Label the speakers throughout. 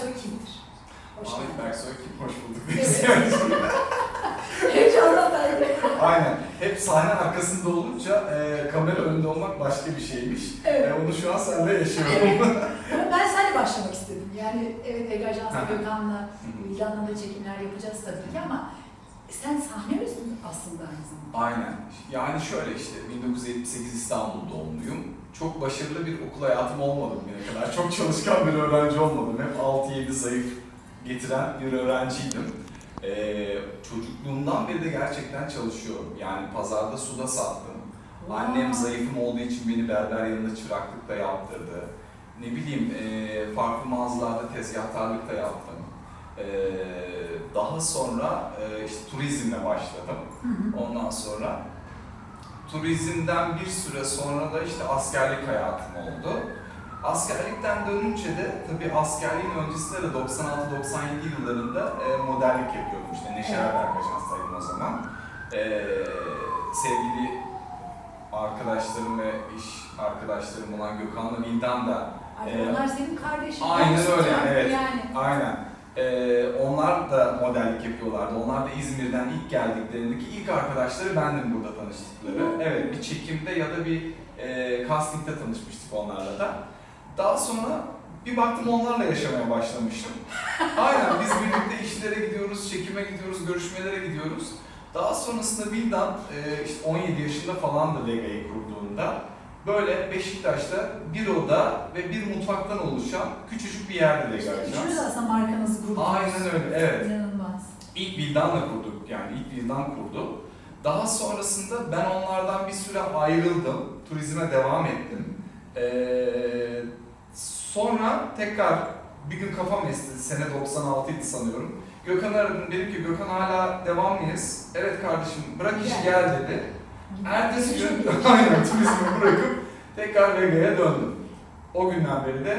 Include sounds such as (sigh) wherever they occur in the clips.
Speaker 1: Berksoy kimdir? Hoş
Speaker 2: Ahmet. Berksoy kim? Hoş bulduk. (laughs)
Speaker 1: Heyecanla belki.
Speaker 2: Aynen. Hep sahne arkasında olunca e, kamera önünde olmak başka bir şeymiş.
Speaker 1: Evet.
Speaker 2: E, onu şu an sende yaşıyorum. (laughs)
Speaker 1: Ama ben seninle başlamak istedim. Yani evet Ege Ajans'la. Gökhan'la,
Speaker 2: Hı.
Speaker 1: Vildan'la da çekimler yapacağız tabii ki ama sen sahne misin aslında aynı zamanda?
Speaker 2: Aynen. Yani şöyle işte 1978 İstanbul doğumluyum. Çok başarılı bir okul hayatım olmadı bugüne kadar. Çok çalışkan bir öğrenci olmadım. Hep 6-7 zayıf getiren bir öğrenciydim. Ee, çocukluğumdan beri de gerçekten çalışıyorum. Yani pazarda suda sattım. Annem
Speaker 1: Wow.
Speaker 2: zayıfım olduğu için beni berber yanında çıraklık da yaptırdı. Ne bileyim e, farklı mağazalarda tezgahtarlık da yaptım. E, daha sonra e, işte turizmle başladım.
Speaker 1: Hı hı.
Speaker 2: Ondan sonra turizmden bir süre sonra da işte askerlik hayatım oldu. Askerlikten dönünce de tabii askerliğin öncesinde de 96-97 yıllarında e, modellik yapıyordum. İşte Neşe
Speaker 1: Evet.
Speaker 2: Ajans'taydım o zaman. E, sevgili arkadaşlarım ve iş arkadaşlarım olan Gökhan'la Vildan da
Speaker 1: Ay,
Speaker 2: Ee,
Speaker 1: onlar senin kardeşin.
Speaker 2: aynen öyle yani, evet.
Speaker 1: Yani.
Speaker 2: Aynen. Ee, onlar da modellik yapıyorlardı. Onlar da İzmir'den ilk geldiklerindeki ilk arkadaşları bendim burada tanıştıkları. Evet, bir çekimde ya da bir e, castingde tanışmıştık onlarla da. Daha sonra bir baktım onlarla yaşamaya başlamışım. (laughs) Aynen, biz birlikte işlere gidiyoruz, çekime gidiyoruz, görüşmelere gidiyoruz. Daha sonrasında Vildan e, işte 17 yaşında falan da Vega'yı kurduğunda böyle Beşiktaş'ta bir oda ve bir mutfaktan oluşan küçücük bir yerde Vega
Speaker 1: Üçünüz
Speaker 2: Ajans.
Speaker 1: aslında markanızı kurdunuz.
Speaker 2: Aynen öyle, evet.
Speaker 1: İnanılmaz.
Speaker 2: İlk Vildan'la kurduk yani ilk Vildan kurdu. Daha sonrasında ben onlardan bir süre ayrıldım. Turizme devam ettim. Ee, sonra tekrar bir gün kafam esti. Sene 96 idi sanıyorum. Gökhan aradım. Dedim ki Gökhan hala devam mıyız? Evet kardeşim bırak işi
Speaker 1: Gel.
Speaker 2: gel dedi. Ertesi gün (laughs) aynen turizmi bırakıp tekrar Vega'ya döndüm. O günden beri de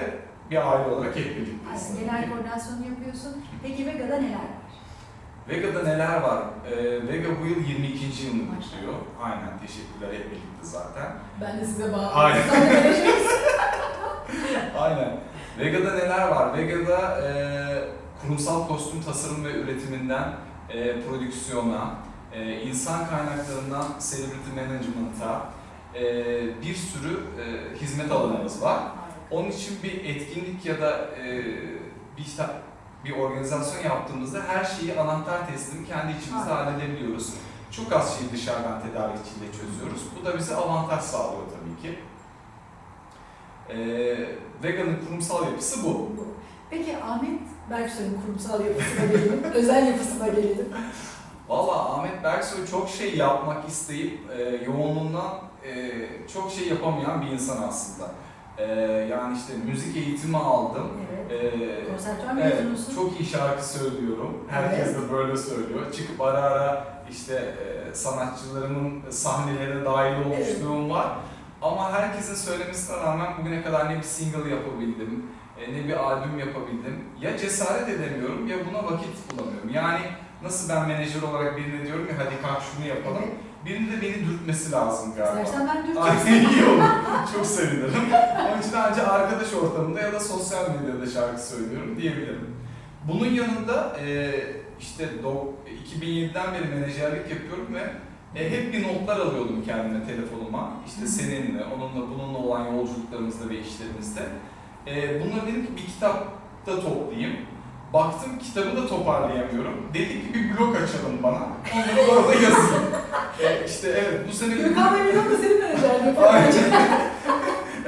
Speaker 2: bir aile olarak hep birlikteyiz.
Speaker 1: Aynen, genel koordinasyonu yapıyorsun. Peki Vega'da neler var?
Speaker 2: Vega'da neler var? Ee, Vega bu yıl 22. yılını kutluyor. Aynen teşekkürler hep birlikte zaten.
Speaker 1: Ben de size bağlı.
Speaker 2: Aynen. (laughs) Aynen. Vega'da neler var? Vega'da e, kurumsal kostüm tasarım ve üretiminden e, prodüksiyona, e, insan kaynaklarından celebrity management'a e, bir sürü e, hizmet alanımız var. Onun için bir etkinlik ya da e, bir bir organizasyon yaptığımızda her şeyi anahtar teslim kendi içimizde halledebiliyoruz. Çok az şeyi dışarıdan tedarikçiyle çözüyoruz. Bu da bize avantaj sağlıyor tabii ki. E, Vega'nın kurumsal yapısı bu.
Speaker 1: Bu. Peki Ahmet Berksoy'un kurumsal yapısına gelelim, (laughs) özel yapısına gelelim.
Speaker 2: Valla Ahmet Berksoy çok şey yapmak isteyip e, yoğunluğundan e, çok şey yapamayan bir insan aslında. E, yani işte müzik eğitimi aldım.
Speaker 1: Evet.
Speaker 2: E,
Speaker 1: Konservatuar
Speaker 2: Evet,
Speaker 1: mezunusun.
Speaker 2: çok iyi şarkı söylüyorum. Herkes
Speaker 1: Evet.
Speaker 2: de böyle söylüyor. Çıkıp ara ara işte e, sanatçılarımın sahnelerine dahil olmuşluğum var. Ama herkesin söylemesine rağmen bugüne kadar ne bir single yapabildim, e, ne bir albüm yapabildim. Ya cesaret edemiyorum ya buna vakit bulamıyorum. Yani nasıl ben menajer olarak birine diyorum ki hadi kalk şunu yapalım.
Speaker 1: Evet.
Speaker 2: Birinin de beni dürtmesi lazım galiba.
Speaker 1: İstersen ben.
Speaker 2: Aynen iyi olur. Çok sevinirim. Onun için ancak arkadaş ortamında ya da sosyal medyada şarkı söylüyorum diyebilirim. Bunun yanında e, işte do- 2007'den beri menajerlik yapıyorum ve e, hep bir notlar alıyordum kendime telefonuma. İşte seninle, onunla, bununla olan yolculuklarımızda ve işlerimizde. E, bunları dedim ki bir kitapta toplayayım. Baktım kitabı da toparlayamıyorum. Dedim ki bir blog açalım bana. Onları orada yazayım. e, işte evet bu sene
Speaker 1: Gökhan Bey Bilal da senin menajerliğin. (laughs)
Speaker 2: Aynen.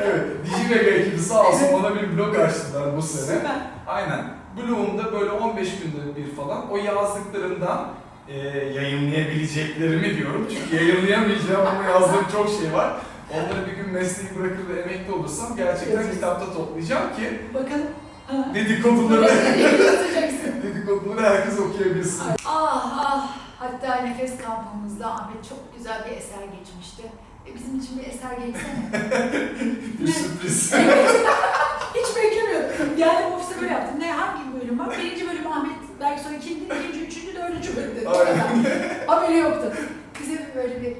Speaker 2: evet, DigiVega ekibi sağ olsun bana bir blog açtılar bu sene.
Speaker 1: Süper.
Speaker 2: Aynen. Blogumda böyle 15 günde bir falan o yazdıklarımdan e, yayınlayabileceklerimi diyorum. Çünkü yayınlayamayacağım ama yazdığım çok şey var. Onları bir gün mesleği bırakır ve emekli olursam gerçekten kitapta toplayacağım ki
Speaker 1: Bakalım. (laughs)
Speaker 2: Dedikoduları, (laughs) dedikoduları herkes okuyabilsin.
Speaker 1: Ah ah. Hatta nefes kampımızda Ahmet çok güzel bir eser geçmişti. bizim için bir eser geçsene. (laughs)
Speaker 2: Bir sürpriz.
Speaker 1: Hiç beklemiyordum. Geldim ofiste böyle yaptım. Ne hangi bölüm var? Birinci bölüm Ahmet Berksoy kimdi? İkinci, üçüncü, dördüncü bölüm dedi. Haberi yoktu. Bize bir böyle bir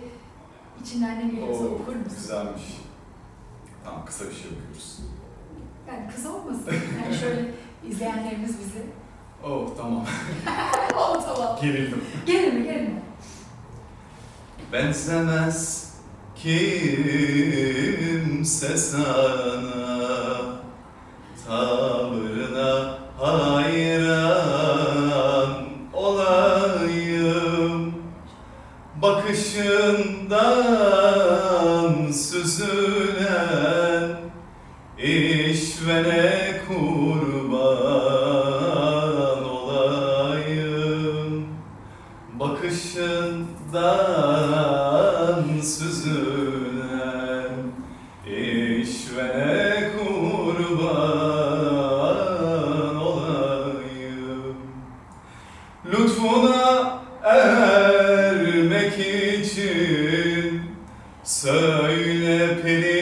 Speaker 1: içinden ne geliyorsa okur musun?
Speaker 2: güzelmiş. Tamam kısa bir şey okuyoruz.
Speaker 1: Yani kısa olmasın. Yani şöyle izleyenlerimiz bizi. (laughs)
Speaker 2: Oh tamam. (laughs)
Speaker 1: o tamam.
Speaker 2: Gerildim.
Speaker 1: Gelin mi?
Speaker 2: Benzemez kimse sana söyle perişan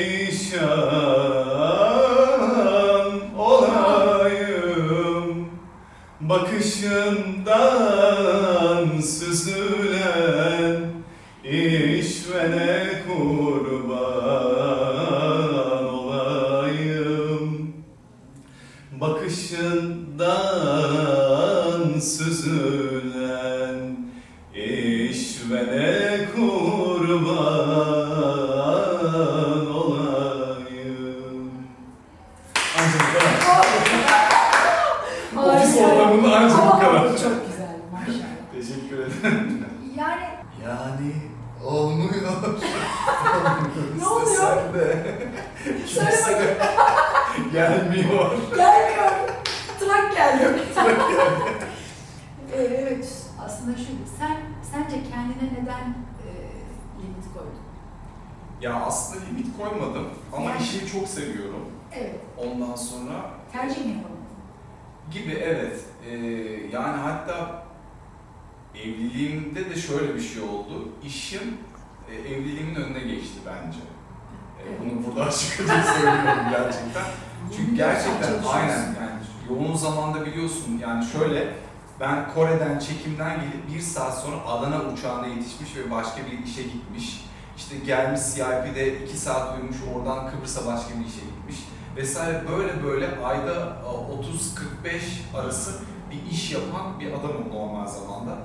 Speaker 2: ortamında ancak bu kadar.
Speaker 1: Çok güzel maşallah.
Speaker 2: Teşekkür ederim.
Speaker 1: Yani
Speaker 2: Yani olmuyor. (laughs)
Speaker 1: Ne oluyor?
Speaker 2: İstesen de.
Speaker 1: Söyle
Speaker 2: Kimse de (laughs) gelmiyor.
Speaker 1: gelmiyor. Trak geldi. (laughs) Ee, evet aslında şu sen sence kendine neden e, limit koydun?
Speaker 2: Ya aslında limit koymadım ama
Speaker 1: Yani-
Speaker 2: işimi çok seviyorum.
Speaker 1: Evet.
Speaker 2: Ondan sonra
Speaker 1: Tercih mi yapalım?
Speaker 2: Gibi evet. Ee, yani hatta evliliğimde de şöyle bir şey oldu. İşim e, evliliğimin önüne geçti bence. E, bunu burada açıkça söylüyorum gerçekten. (laughs) Çünkü gerçekten aynen yani yoğun zamanda biliyorsun yani şöyle ben Kore'den çekimden gelip bir saat sonra Adana uçağına yetişmiş ve başka bir işe gitmiş. İşte gelmiş CIP'de iki saat uyumuş oradan Kıbrıs'a başka bir işe gitmiş vesaire böyle böyle ayda e, 30-45 arası bir iş yapan bir adamım normal zamanda.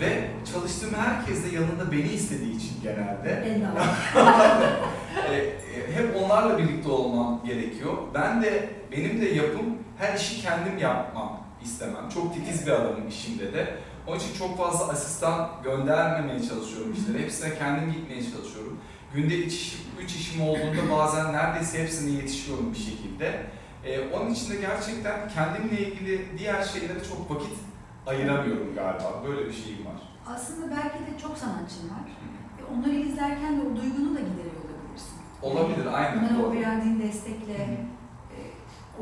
Speaker 2: Ve çalıştığım herkes de yanında beni istediği için genelde (laughs) e, e, hep onlarla birlikte olmam gerekiyor. Ben de benim de yapım her işi kendim yapmam istemem. Çok titiz bir adamım işimde de. Onun için çok fazla asistan göndermemeye çalışıyorum işlere. Hepsine kendim gitmeye çalışıyorum. Günde 3 işim, üç işim olduğunda bazen neredeyse hepsine yetişiyorum bir şekilde. E, onun için de gerçekten kendimle ilgili diğer şeylere çok vakit ayıramıyorum galiba. Böyle bir şeyim var.
Speaker 1: Aslında belki de çok sanatçın var. E, Onları izlerken de o duygunu da gideriyor olabilirsin.
Speaker 2: Olabilir, aynen.
Speaker 1: Onlara o verdiğin destekle e,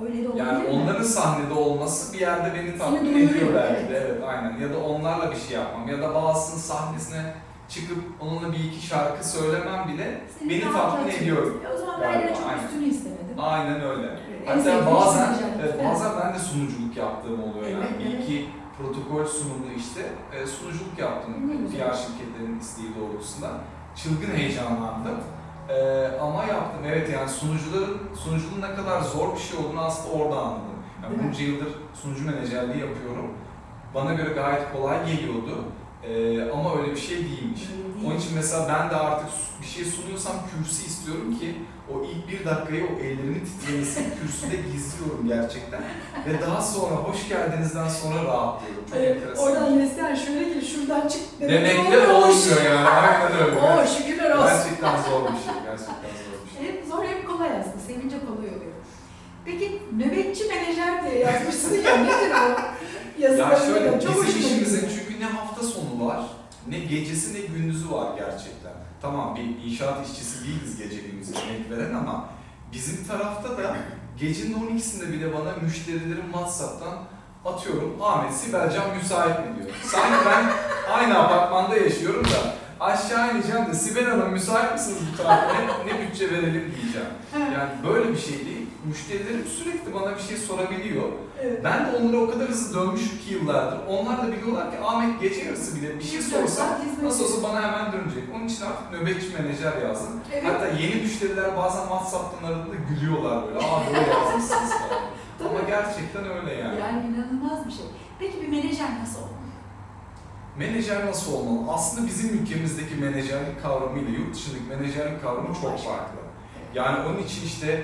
Speaker 1: öyle de olabilir
Speaker 2: Yani
Speaker 1: mi?
Speaker 2: onların sahnede olması bir yerde beni tatmin ediyor belki de.
Speaker 1: evet.
Speaker 2: Evet aynen. Ya da onlarla bir şey yapmam. Ya da bazısının sahnesine çıkıp onunla bir iki şarkı söylemem bile
Speaker 1: Seni
Speaker 2: beni tatmin ediyor.
Speaker 1: E, o zaman ben de çok
Speaker 2: aynen.
Speaker 1: üstünü istemedim.
Speaker 2: Aynen öyle.
Speaker 1: Evet,
Speaker 2: Hatta
Speaker 1: sevdiğim
Speaker 2: bazen,
Speaker 1: şey
Speaker 2: evet, bazen ben de sunuculuk yaptığım oluyor yani.
Speaker 1: Evet,
Speaker 2: Bir iki protokol sunumlu işte e, sunuculuk yaptım
Speaker 1: Ne.
Speaker 2: PR şirketlerinin isteği doğrultusunda. Çılgın heyecanlandım. E, ama yaptım. Evet yani sunucuların, sunuculuğun ne kadar zor bir şey olduğunu aslında orada anladım. Yani bunca yıldır sunucu menajerliği yapıyorum. Bana göre gayet kolay geliyordu. E, ama öyle bir şey değilmiş. Onun için mesela ben de artık bir şey sunuyorsam kürsü istiyorum ki o ilk bir dakikayı o ellerimin titremesini (laughs) kürsüde gizliyorum gerçekten. Ve daha sonra hoş geldinizden sonra rahatlıyorum. Çok
Speaker 1: Evet,
Speaker 2: enteresan.
Speaker 1: oradan Neslihan şöyle gir, şuradan çık.
Speaker 2: Demekle olmuyor yani. Aynen öyle. (laughs)
Speaker 1: Oo şükürler olsun.
Speaker 2: Gerçekten zor bir şey. Gerçekten zor bir şey.
Speaker 1: Hem zor hem kolay aslında. Sevince kolay oluyor. Peki nöbetçi menajer diye yazmışsın ya nedir?
Speaker 2: Ya
Speaker 1: Yazılarında
Speaker 2: şöyle
Speaker 1: çok hoşuma gidiyor.
Speaker 2: çünkü ne hafta sonu var, ne gecesi ne gündüzü var gerçekten. Tamam bir inşaat işçisi değiliz gece gündüz emek veren ama bizim tarafta da gecenin 12'sinde bile bana müşterilerin WhatsApp'tan atıyorum Ahmet Sibelcan müsait mi diyor. Sanki ben aynı apartmanda yaşıyorum da aşağı ineceğim de Sibel Hanım müsait misiniz bu tarafa? Ne, ne bütçe verelim diyeceğim. Yani böyle bir şey değil. Müşterilerim sürekli bana bir şey sorabiliyor.
Speaker 1: Evet.
Speaker 2: Ben de onlara o kadar hızlı dönmüşüm ki yıllardır. Onlar da biliyorlar ki Ahmet gece yarısı bile bir şey sorsa nasıl olsa bana hemen dönecek. Onun için artık nöbetçi menajer yazdım.
Speaker 1: Evet.
Speaker 2: Hatta yeni müşteriler bazen WhatsApp'tan aradığında gülüyorlar böyle. Aa böyle (laughs) yazmışsınız falan. Ama gerçekten öyle yani.
Speaker 1: Yani inanılmaz bir şey. Peki bir menajer nasıl olmalı?
Speaker 2: Menajer nasıl olmalı? Aslında bizim ülkemizdeki menajerlik kavramıyla yurt dışındaki menajerlik kavramı çok farklı. Yani onun için işte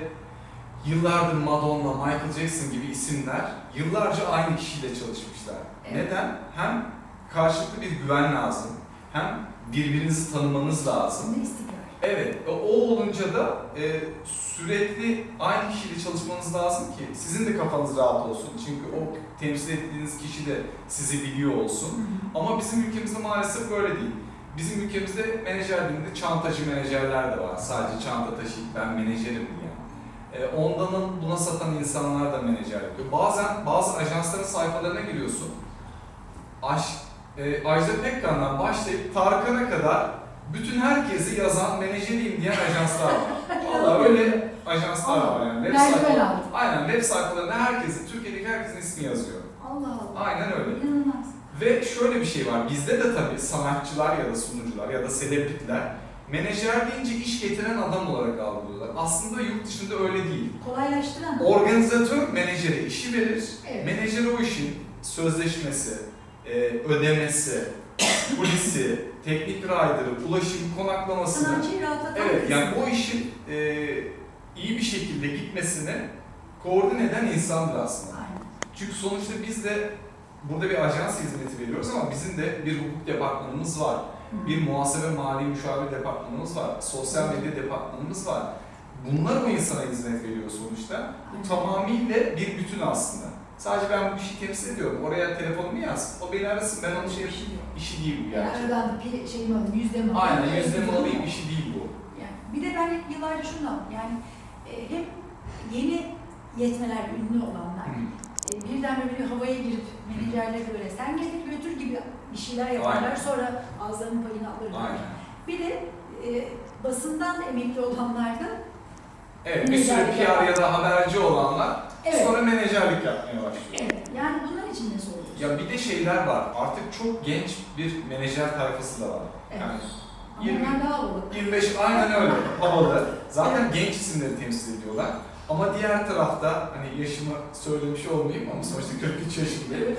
Speaker 2: yıllardır Madonna, Michael Jackson gibi isimler yıllarca aynı kişiyle çalışmışlar.
Speaker 1: Evet.
Speaker 2: Neden? Hem karşılıklı bir güven lazım, hem birbirinizi tanımanız lazım.
Speaker 1: Ne istikrar?
Speaker 2: Evet, o olunca da e, sürekli aynı kişiyle çalışmanız lazım ki sizin de kafanız rahat olsun. Çünkü o temsil ettiğiniz kişi de sizi biliyor olsun. Ama bizim ülkemizde maalesef böyle değil. Bizim ülkemizde menajer dilinde çantacı menajerler de var. Sadece çanta taşıyıp ben menajerim diye. E, ondanın buna satan insanlar da menajer yapıyor. Bazen bazı ajansların sayfalarına giriyorsun. Aş, e, Ajda Pekkan'dan başlayıp Tarkan'a kadar bütün herkesi yazan menajeriyim diyen ajanslar var. (laughs) Valla öyle ajanslar var yani. Web
Speaker 1: Merdiven
Speaker 2: sayfa-
Speaker 1: altı.
Speaker 2: Aynen web sayfalarında herkesin, Türkiye'deki herkesin ismi yazıyor.
Speaker 1: Allah Allah.
Speaker 2: Aynen öyle.
Speaker 1: İnanılmaz.
Speaker 2: Ve şöyle bir şey var, bizde de tabii sanatçılar ya da sunucular ya da selebritiler menajer deyince iş getiren adam olarak algılıyorlar. Aslında yurt dışında öyle değil.
Speaker 1: Kolaylaştıran.
Speaker 2: Organizatör menajere işi verir,
Speaker 1: Evet.
Speaker 2: menajer o işin sözleşmesi, e, ödemesi, (coughs) polisi, teknik rider'ı, ulaşım, konaklamasını
Speaker 1: Sanatçıyı rahatlatan
Speaker 2: Evet,
Speaker 1: kısım.
Speaker 2: yani o işin e, iyi bir şekilde gitmesini koordine eden insandır aslında.
Speaker 1: Aynen.
Speaker 2: Çünkü sonuçta biz de burada bir ajans hizmeti veriyoruz ama bizim de bir hukuk departmanımız var. Bir muhasebe mali müşavir departmanımız var. Sosyal medya departmanımız var. Bunlar o insana hizmet veriyor sonuçta. Bu tamamıyla bir bütün aslında. Sadece ben bu işi temsil ediyorum. Oraya telefonumu yaz. O beni arasın. Ben onu şey
Speaker 1: şey
Speaker 2: işi değil bu
Speaker 1: Yani
Speaker 2: gerçekten.
Speaker 1: aradan da bir şeyimi alayım, yüzdemi alayım.
Speaker 2: Aynen yüzdemi alayım işi değil bu.
Speaker 1: Yani bir de ben hep yıllarca şunu. Yani e, hep yeni yetmeler, ünlü olanlar. E, birden böyle bir havaya girip menajerleri böyle sen getir götür gibi bir şeyler yaparlar.
Speaker 2: Aynen.
Speaker 1: Sonra ağızlarının payını alırlar.
Speaker 2: Aynen.
Speaker 1: Bir de e, basından emekli olanlar da
Speaker 2: Evet, bir
Speaker 1: Menajerlik
Speaker 2: PR ya da haberci olanlar
Speaker 1: Evet.
Speaker 2: sonra menajerlik yapmaya başlıyor.
Speaker 1: evet, yani bunlar için ne soruyorsun?
Speaker 2: Ya bir de şeyler var. Artık çok genç bir menajer tayfası da var.
Speaker 1: Evet.
Speaker 2: Yani
Speaker 1: Ama
Speaker 2: 20
Speaker 1: onlar daha havalı.
Speaker 2: 25 aynen öyle havalı. Zaten genç isimleri temsil ediyorlar. Ama diğer tarafta hani yaşımı söylemiş olmayayım ama sonuçta 43 yaşındayım.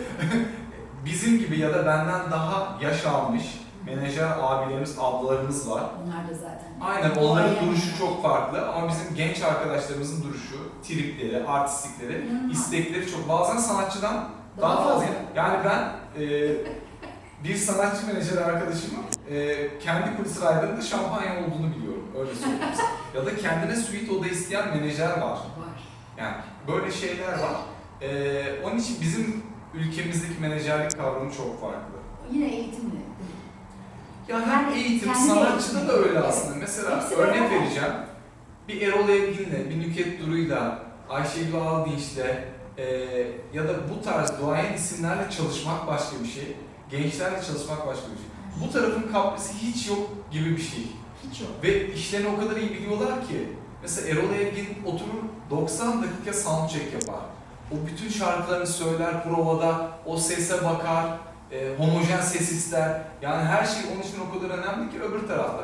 Speaker 2: (laughs) Bizim gibi ya da benden daha yaş almış menajer abilerimiz, ablalarımız var.
Speaker 1: Onlar da zaten.
Speaker 2: Aynen onların
Speaker 1: Doğaya-
Speaker 2: duruşu çok farklı ama bizim genç arkadaşlarımızın duruşu, tripleri, artistlikleri,
Speaker 1: İnanılmaz.
Speaker 2: istekleri çok. Bazen sanatçıdan
Speaker 1: Daha
Speaker 2: daha fazla.
Speaker 1: fazla.
Speaker 2: Yani ben e, bir sanatçı menajer arkadaşımın e, kendi kulis rider'ında şampanya olduğunu biliyorum. Öyle söyleyeyim. Ya da kendine suite oda isteyen menajer var.
Speaker 1: Var.
Speaker 2: Yani böyle şeyler var. E, onun için bizim ülkemizdeki menajerlik kavramı çok farklı.
Speaker 1: Yine eğitimle.
Speaker 2: Ya hem
Speaker 1: Yani
Speaker 2: eğitim, sanatçıda da öyle aslında. Mesela
Speaker 1: Hepsi
Speaker 2: örnek
Speaker 1: beraber.
Speaker 2: vereceğim. Bir Erol Evgin'le, bir Nüket Duru'yla, Ayşegül Aldinç'le e, ya da bu tarz duayen isimlerle çalışmak başka bir şey. Gençlerle çalışmak başka bir şey. Bu tarafın kaprisi hiç yok gibi bir şey.
Speaker 1: Hiç yok.
Speaker 2: Ve işlerini o kadar iyi biliyorlar ki. Mesela Erol Evgin oturur 90 dakika soundcheck yapar. O bütün şarkılarını söyler provada, o sese bakar, e, homojen ses ister. Yani her şey onun için o kadar önemli ki öbür tarafta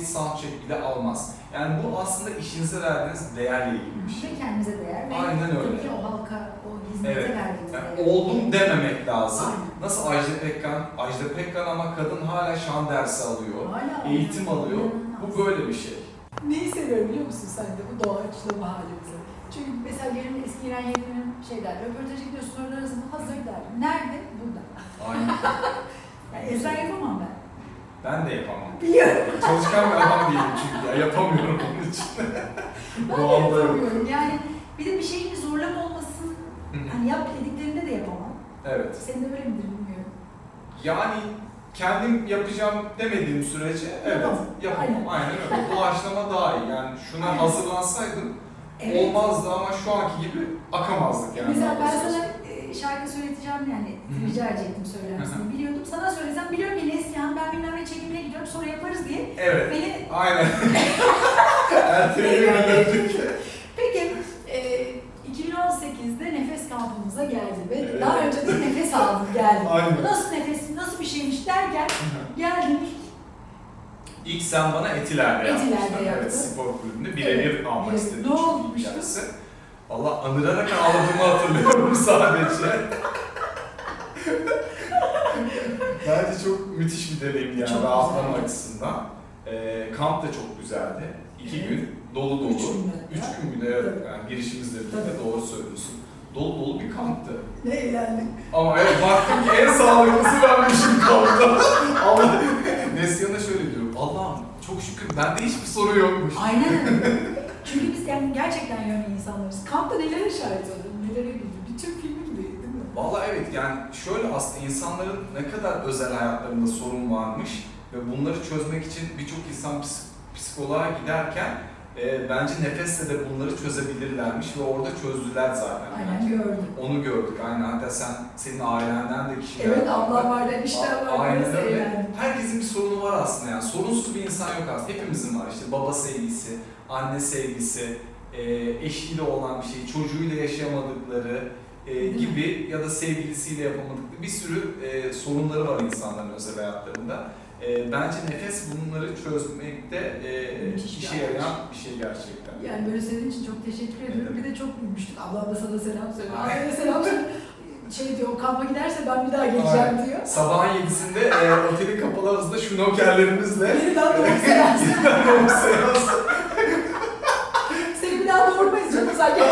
Speaker 2: hiç soundcheck bile almaz. Yani bu aslında işinize verdiğiniz değerle ilgili bir şey.
Speaker 1: Ve kendimize değer ve
Speaker 2: Aynen
Speaker 1: tabii
Speaker 2: öyle.
Speaker 1: ki o halka, o hizmete
Speaker 2: Evet.
Speaker 1: verdiğimiz
Speaker 2: Yani
Speaker 1: değer.
Speaker 2: oldum dememek lazım.
Speaker 1: Aynen.
Speaker 2: Nasıl Ajda Pekkan? Ajda Pekkan ama kadın hala şan dersi alıyor.
Speaker 1: Hala
Speaker 2: Eğitim alıyor. Bu böyle bir şey.
Speaker 1: Neyi seviyorum biliyor musun sen de bu doğaçlama halimizi? Çünkü mesela benim eski İran Yedi'nin şey der, röportaja gidiyorsun arasında hazır der. Nerede? Burada.
Speaker 2: Aynen. (laughs)
Speaker 1: Yani ezber yapamam ben.
Speaker 2: Ben de yapamam.
Speaker 1: Biliyorum. (laughs)
Speaker 2: Çalışkan bir adam değilim çünkü ya yapamıyorum onun için. (laughs)
Speaker 1: Ben de
Speaker 2: Doğalda yok.
Speaker 1: yapamıyorum. Yani bir de bir şeyin zorlama
Speaker 2: hı.
Speaker 1: Hani yap dediklerinde de yapamam.
Speaker 2: evet.
Speaker 1: Senin de böyle midir bilmiyorum.
Speaker 2: Yani kendim yapacağım demediğim sürece evet
Speaker 1: Yapamam.
Speaker 2: yapamam. Aynen öyle. Doğaçlama daha iyi. Yani şuna
Speaker 1: Aynen.
Speaker 2: hazırlansaydım
Speaker 1: Evet.
Speaker 2: olmazdı ama şu anki gibi akamazdık yani.
Speaker 1: Mesela ben sana e, şarkı söyleteceğim yani
Speaker 2: Hı hı.
Speaker 1: rica edecektim söyler misin? Biliyordum. Sana söylesem biliyorum ki Neslihan ben bilmem ne çekimine gidiyorum sonra yaparız diye.
Speaker 2: Evet.
Speaker 1: Beni
Speaker 2: Aynen. (laughs) Erteleyemedik.
Speaker 1: Peki e, 2018'de nefes kampımıza geldi ve
Speaker 2: Evet.
Speaker 1: daha önce de nefes aldım geldim.
Speaker 2: Aynen.
Speaker 1: Nasıl nefes, nasıl bir şeymiş derken geldim
Speaker 2: İlk sen bana Etiler'de
Speaker 1: Etiler'de
Speaker 2: yapmıştın. Evet, spor kulübünde birebir almak
Speaker 1: Evet.
Speaker 2: istedim.
Speaker 1: Ne olmuştu?
Speaker 2: Valla anırarak ağladığımı hatırlıyorum (laughs) sadece. Bence çok müthiş bir deneyim yani
Speaker 1: Çok
Speaker 2: rahatlama
Speaker 1: güzel.
Speaker 2: açısından. Ee, kamp da çok güzeldi. İki
Speaker 1: Evet.
Speaker 2: gün dolu dolu.
Speaker 1: Üç gün mü?
Speaker 2: Üç gün müydü? Evet. Yani girişimizle birlikte
Speaker 1: Tabii.
Speaker 2: doğru söylüyorsun. Dolu dolu bir kamptı.
Speaker 1: ne eğlendik.
Speaker 2: Ama evet baktım ki en sağlıklısı benmişim kampta. (laughs) Ama Neslihan'a şöyle. Allah'ım çok şükür bende hiçbir soru yokmuş.
Speaker 1: Aynen öyle. (laughs) Çünkü biz yani gerçekten yönlü insanlarız. Kampta nelere şahit olduk, nelere güldük. Bir Türk filmi gibi değil mi?
Speaker 2: Vallahi evet yani şöyle aslında insanların ne kadar özel hayatlarında sorun varmış ve bunları çözmek için birçok insan ps- psikoloğa giderken e, bence nefesle de bunları çözebilirlermiş ve orada çözdüler zaten.
Speaker 1: Aynen gördüm.
Speaker 2: Onu gördük aynen hatta sen senin ailenden de kişiler
Speaker 1: Evet
Speaker 2: vardı.
Speaker 1: ablam vardı, eniştem
Speaker 2: A-
Speaker 1: vardı.
Speaker 2: Aynen öyle.
Speaker 1: eğlendik.
Speaker 2: Herkesin bir sorunu var aslında yani. Sorunsuz bir insan yok aslında. Hepimizin var işte baba sevgisi, anne sevgisi, e, eşiyle olan bir şey, çocuğuyla yaşayamadıkları e, gibi ya da sevgilisiyle yapamadıkları bir sürü e, sorunları var insanların özel hayatlarında. E, bence nefes bunları çözmekte e,
Speaker 1: Müthiş bir
Speaker 2: işe
Speaker 1: araç.
Speaker 2: yarayan bir şey gerçekten.
Speaker 1: Yani böyle senin için çok teşekkür ediyorum.
Speaker 2: Evet.
Speaker 1: Bir de çok gülmüştük. Ablam da sana selam söylüyor. Ailene selam söylüyor. Şey diyor, kampa giderse ben bir daha geleceğim diyor.
Speaker 2: Sabahın yedisinde e, otelin kapalı havuzunda şnorkellerimizle
Speaker 1: Yeniden doğum seansı.
Speaker 2: Doğum seansı.
Speaker 1: Seni bir daha doğurmayız canım gel.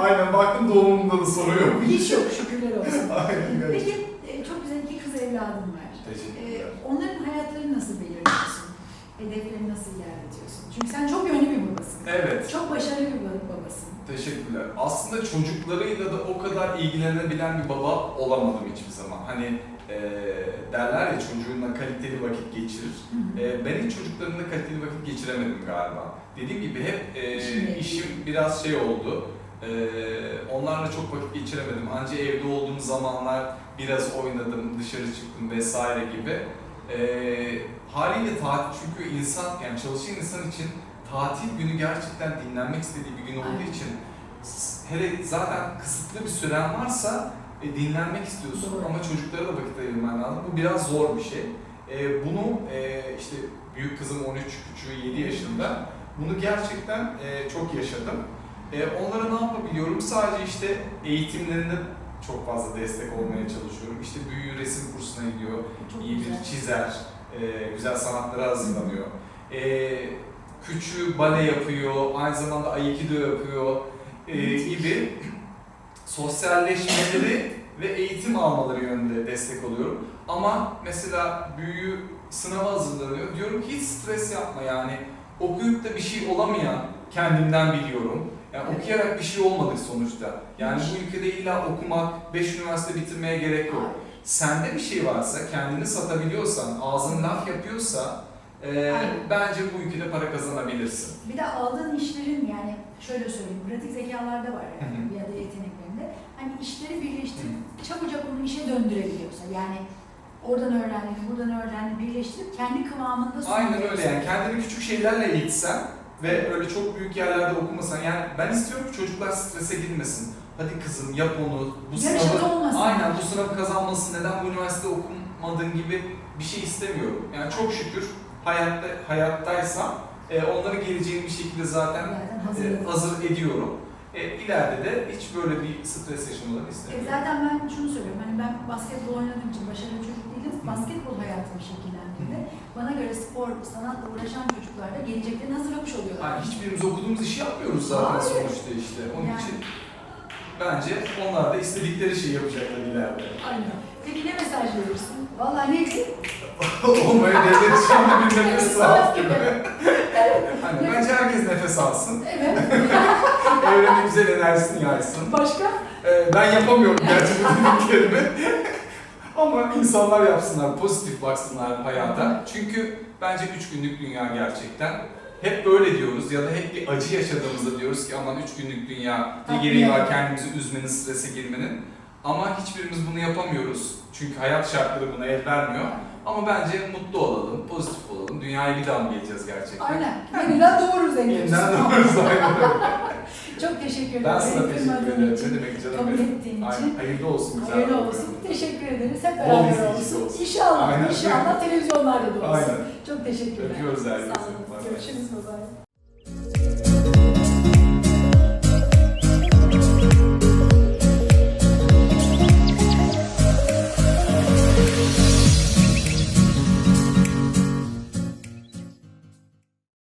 Speaker 2: Aynen baktım doğumunda da soru yok.
Speaker 1: Hiç yok şükürler olsun.
Speaker 2: Aynen.
Speaker 1: Peki e, çok güzel iki kız evladım var.
Speaker 2: Teşekkürler.
Speaker 1: E, onların hayatlarını nasıl belirliyorsun? Hedeflerini nasıl ilerletiyorsun? Çünkü sen çok yönlü bir babasın.
Speaker 2: Evet,
Speaker 1: Çok başarılı bir babasın.
Speaker 2: teşekkürler. Aslında çocuklarıyla da o kadar ilgilenebilen bir baba olamadım hiçbir zaman. Hani e, derler ya çocuğunla kaliteli vakit geçirir.
Speaker 1: Hı hı.
Speaker 2: E, ben hiç çocuklarımla kaliteli vakit geçiremedim galiba. Dediğim gibi hep e, işim biraz şey oldu. E, onlarla çok vakit geçiremedim. Ancak evde olduğum zamanlar biraz oynadım, dışarı çıktım vesaire gibi. E, haliyle tatil çünkü insan yani çalışan insan için tatil günü gerçekten dinlenmek istediği bir gün olduğu
Speaker 1: Aynen.
Speaker 2: için hele zaten kısıtlı bir süren varsa e, dinlenmek istiyorsun
Speaker 1: Doğru.
Speaker 2: ama çocuklara da vakit ayırman lazım. Bu biraz zor bir şey. E, bunu e, işte büyük kızım 13, küçüğü 7 yaşında. Bunu gerçekten e, çok yaşadım. E, onlara ne yapabiliyorum? Sadece işte eğitimlerinde çok fazla destek olmaya çalışıyorum. İşte büyüğü resim kursuna gidiyor
Speaker 1: Çok
Speaker 2: iyi
Speaker 1: güzel.
Speaker 2: bir çizer, e, güzel sanatlara hazırlanıyor. E, küçüğü bale yapıyor, aynı zamanda aikido yapıyor e, gibi sosyalleşmeleri ve eğitim almaları yönünde destek oluyorum. Ama mesela büyüğü sınava hazırlanıyor. Diyorum ki hiç stres yapma yani. Okuyup da bir şey olamayan kendimden biliyorum. Yani okuyarak bir şey olmadık sonuçta. Yani bu ülkede illa okumak, 5 üniversite bitirmeye gerek yok. Sende bir şey varsa, kendini satabiliyorsan, ağzın laf yapıyorsa e,
Speaker 1: Aynen.
Speaker 2: bence bu ülkede para kazanabilirsin.
Speaker 1: Bir de aldığın işlerin yani şöyle söyleyeyim, pratik zekalarda var yani ya da yeteneklerinde. Hani işleri birleştirip çabucak onu işe döndürebiliyorsa yani oradan öğrendiğini, buradan öğrendiğini birleştirip kendi kıvamında
Speaker 2: Aynen öyle yani kendini küçük şeylerle eğitsen ve öyle çok büyük yerlerde okumasan yani ben istiyorum ki çocuklar strese girmesin. Hadi kızım yap onu, bu
Speaker 1: Yarışat
Speaker 2: sınavı,
Speaker 1: olmasın.
Speaker 2: aynen bu sınavı kazanmasın, neden bu üniversitede okumadın gibi bir şey istemiyorum. Yani çok şükür hayatta hayattaysam e, onları geleceğin bir şekilde zaten
Speaker 1: Zaten
Speaker 2: e,
Speaker 1: hazırladım.
Speaker 2: hazır ediyorum. E, ileride de hiç böyle bir stres yaşamalarını
Speaker 1: E
Speaker 2: istemiyorum.
Speaker 1: zaten ben şunu söylüyorum, hani ben basketbol oynadığım için başarılı çocuk değilim. Basketbol hayatımı şekillendirdi. Bana göre spor, sanatla uğraşan çocuklar da geleceklerini hazırlamış oluyorlar.
Speaker 2: Yani hiçbirimiz okuduğumuz işi yapmıyoruz zaten
Speaker 1: Hayır.
Speaker 2: sonuçta işte. Onun
Speaker 1: Yani.
Speaker 2: için bence onlar da istedikleri şeyi yapacaklar ileride.
Speaker 1: Aynen. Peki ne mesaj verirsin? Vallahi ne (laughs)
Speaker 2: Olmaya devlet şimdi bir nefes al
Speaker 1: gibi.
Speaker 2: hani bence herkes nefes alsın.
Speaker 1: Evet. (laughs)
Speaker 2: Evrenin güzel enerjisini yaysın.
Speaker 1: Başka?
Speaker 2: Ee, ben yapamıyorum bu dediklerimi. (laughs) Ama insanlar yapsınlar, pozitif baksınlar hayata. Çünkü bence üç günlük dünya gerçekten. Hep böyle diyoruz ya da hep bir acı yaşadığımızda diyoruz ki aman üç günlük dünya ne gereği var kendimizi üzmenin, strese girmenin. Ama hiçbirimiz bunu yapamıyoruz. Çünkü hayat şartları buna el vermiyor. Ama bence mutlu olalım, pozitif olalım. Dünyaya bir daha mı geleceğiz gerçekten?
Speaker 1: Aynen. (laughs) Yeniden doğururuz en
Speaker 2: Yeniden doğrusu (laughs) aynen.
Speaker 1: Çok teşekkür ederim.
Speaker 2: Ben sana teşekkür ederim. Ne demek canım
Speaker 1: Kabul
Speaker 2: benim.
Speaker 1: ettiğin
Speaker 2: Aynen.
Speaker 1: için.
Speaker 2: Hayırlı olsun güzel
Speaker 1: Hayırlı olsun. Teşekkür ederiz. Hep beraber olsun.
Speaker 2: olsun.
Speaker 1: İnşallah.
Speaker 2: Aynen.
Speaker 1: İnşallah televizyonlarda da olsun.
Speaker 2: Aynen.
Speaker 1: Çok teşekkürler.
Speaker 2: Öpüyoruz herkese.
Speaker 1: Sağ olun. 열심히 살아요.